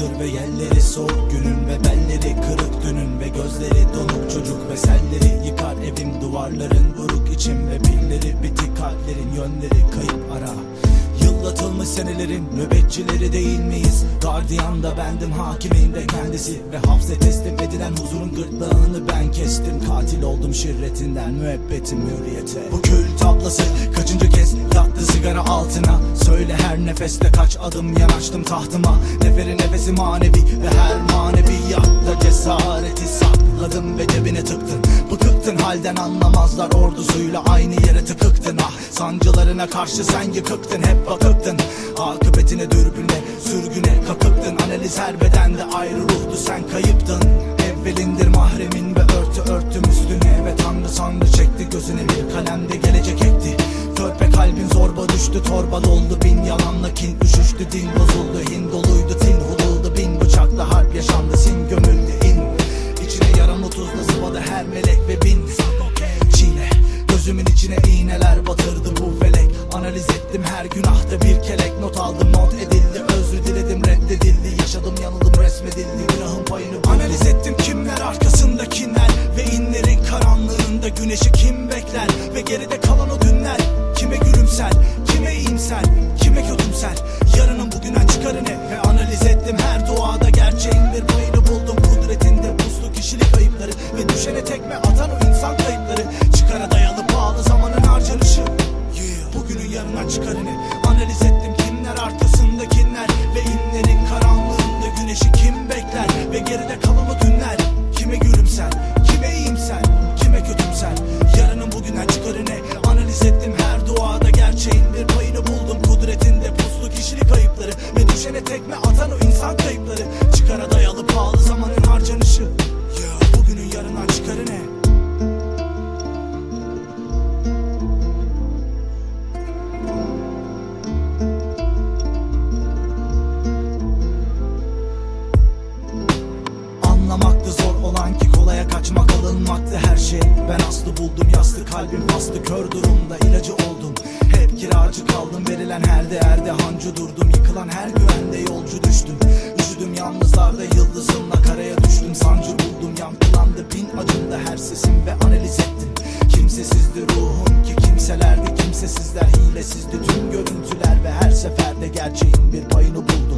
Ve yelleri soğuk günün ve belleri kırık dünün Ve gözleri donuk çocuk ve selleri yıkar evim Duvarların buruk içim ve pilleri bitik kalplerin yönleri kayıp ara Yıllatılmış senelerin nöbetçileri değil miyiz? Gardiyan da bendim hakimin de kendisi. Ve hapse teslim edilen huzurun gırtlağını ben kestim. Katil oldum şirretinden müebbetim hürriyete. Bu kül tablası kaçıncı kez yattı sigara altına? Söyle her nefeste kaç adım yanaştım tahtıma. Neferi nefesi manevi ve her maneviyatta cesareti sakladım ve cebine tıktın. Bıkıktın halden anlamazlar ordusuyla aynı yere tıkıktın. Ah sancılarına karşı sen yıkıktın hep bakıktın Akıbetine dürbüne sürgüne kakıktın Analiz her bedende ayrı ruhtu sen kayıptın. Evvelindir mahremin ve örtü örtüm üstüne. Ve tanrı sanrı çekti gözüne bir kalemde gelecek ekti. Körpe kalbin zorba düştü torba doldu. Bin yalanla kin üşüştü din bozuldu. Hin doluydu tin hululdu bin bıçakla harp yaşandı sin gömüldü in. İçine yaran otuzla sıvadı her melek ve bin. Çiğne Gözümün içine iğneler batırdı. Bu felek Analiz ettim her günahta bir kelek. Not aldım not edildi özrü diledim reddedildi. Yaşadım yanıldım resmedildi. Günahın payını insan kayıpları Çıkara dayalı pahalı zamanın harcanışı. Bugünün yarından çıkarı ne? Anlamaktı zor olan ki kolaya kaçmak alınmaktı her şey. Ben aslı buldum yaslı kalbim bastı. Kör durumda ilacı oldum. Hep kiracı kaldım verilen her değerde hancı durdum. Yıkılan her güvende yolcu düştüm. Üşüdüm yalnızlarda yıldızımla karaya düştüm. Sancı buldum yankılandı bin acımda her sesim ve analiz ettim. Kimsesizdi ruhum ki kimselerdi kimsesizler hilesizdi. Tüm görüntüler Ve her seferde gerçeğin bir payını buldum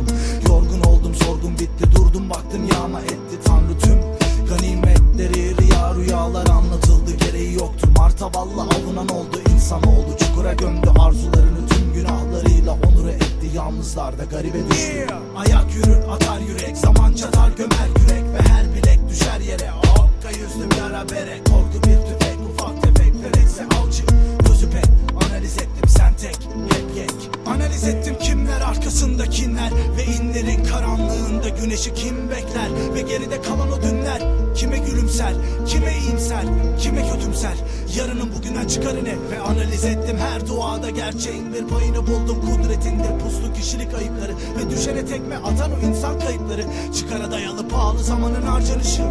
çukura gömdü arzularını tüm günahlarıyla onuru etti Yalnızlarda garibe düştü. Ayak yürür atar yürek zaman çatar gömer yürek Ve her bilek düşer yere. Okka yüzlüm yara bere korku bir tüfek ufak tefek felekse avcı. Gözü pek analiz ettim sen tek hep yek. Analiz ettim kimler arkasında kimler Ve inlerin karanlığında güneşi kim bekler? Ve geride kalan o dünler Kime gülümser, kime iyimser, kime kötümser Yarının bugünden çıkarı ne Ve analiz ettim her duada gerçeğin bir payını buldum. Kudretinde puslu kişilik ayıpları. Ve düşene tekme atan o insan kayıpları. Çıkara dayalı pahalı zamanın harcanışı.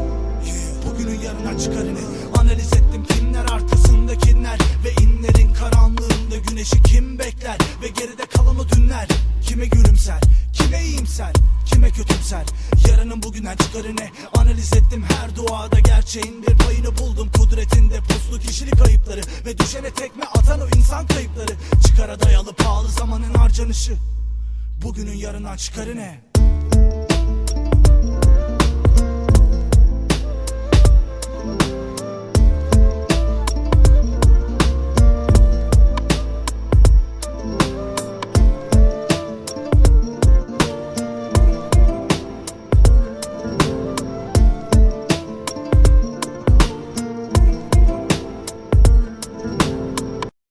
Bugünün yarından çıkarı ne Analiz ettim kimler arkasında kimler. Ve inlerin karanlığında güneşi kim bekler? Ve geride kalan o dünler. Kime gülümser, kime iyimser, kime kötümser? Yarının bugünden çıkarı ne Analiz ettim her duada gerçeğin bir payını buldum. Kudretinde puslu kişilik ayıpları Ve düşene tekme atan o insan kayıpları. Çıkara dayalı pahalı zamanın harcanışı. Bugünün yarından çıkarı ne